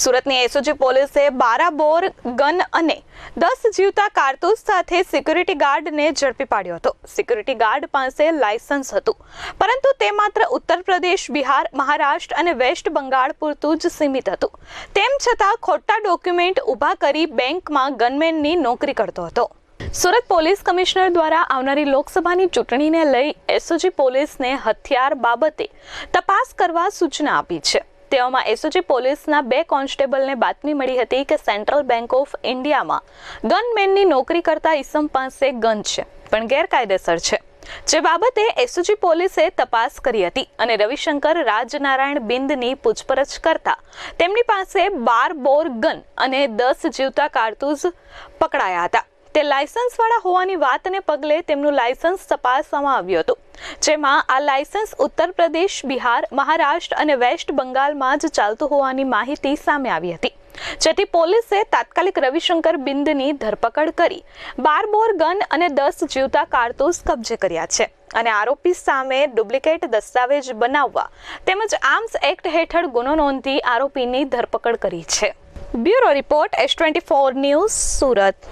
સુરતની એસઓજી પોલીસે બારા બોર ગન અને દસ જીવતા કારતૂસ સાથે સિક્યુરિટી ગાર્ડને ઝડપી પાડ્યો હતો. સિક્યુરિટી ગાર્ડ પાસે લાયસન્સ હતું. પરંતુ તે માત્ર ઉત્તર પ્રદેશ, બિહાર, મહારાષ્ટ્ર અને વેસ્ટ બંગાળ પૂરતું જ સીમિત હતું. તેમ છતાં ખોટા ડોક્યુમેન્ટ ઊભા કરી બેંકમાં ગનમેનની નોકરી કરતો હતો. સુરત પોલીસ કમિશનર દ્વારા આવનારી લોકસભાની ચૂંટણીને લઈ એસઓજી પોલીસને હથિયાર બાબતે તપાસ કરવા સૂચના આપી છે. તેવામાં એસઓજી પોલીસના બે કોન્સ્ટેબલને બાતમી મળી હતી કે સેન્ટ્રલ બેંક ઓફ ઇન્ડિયામાં ગનમેનની નોકરી કરતા ઈસમ પાસે ગન છે, પણ ગેરકાયદેસર છે. જે બાબતે એસઓજી પોલીસે તપાસ કરી હતી અને રવિશંકર રાજનારાયણ બિંદની પૂછપરછ કરતા તેમની પાસે બાર બોર ગન અને દસ જીવતા કારતૂસ પકડાયા હતા. તે લાયસન્સવાળા હોવાની વાતને પગલે તેમનું લાયસન્સ તપાસવામાં આવ્યું હતું. જેમાં આ લાયસન્સ ઉત્તર પ્રદેશ, બિહાર, મહારાષ્ટ્ર અને વેસ્ટ બંગાળમાં જ ચાલતું હોવાની માહિતી સામે આવી હતી. જેથી પોલીસે તાત્કાલિક રવિશંકર બિંદની ધરપકડ કરી, બાર બોર ગન અને દસ જીવતા કારતૂસ કબજે કર્યા છે. અને આરોપી સામે ડુપ્લિકેટ દસ્તાવેજ બનાવવા તેમજ આર્મ્સ એક્ટ હેઠળ ગુનો નોંધી આરોપીની ધરપકડ કરી છે. Bureau report, S twenty four news, Surat.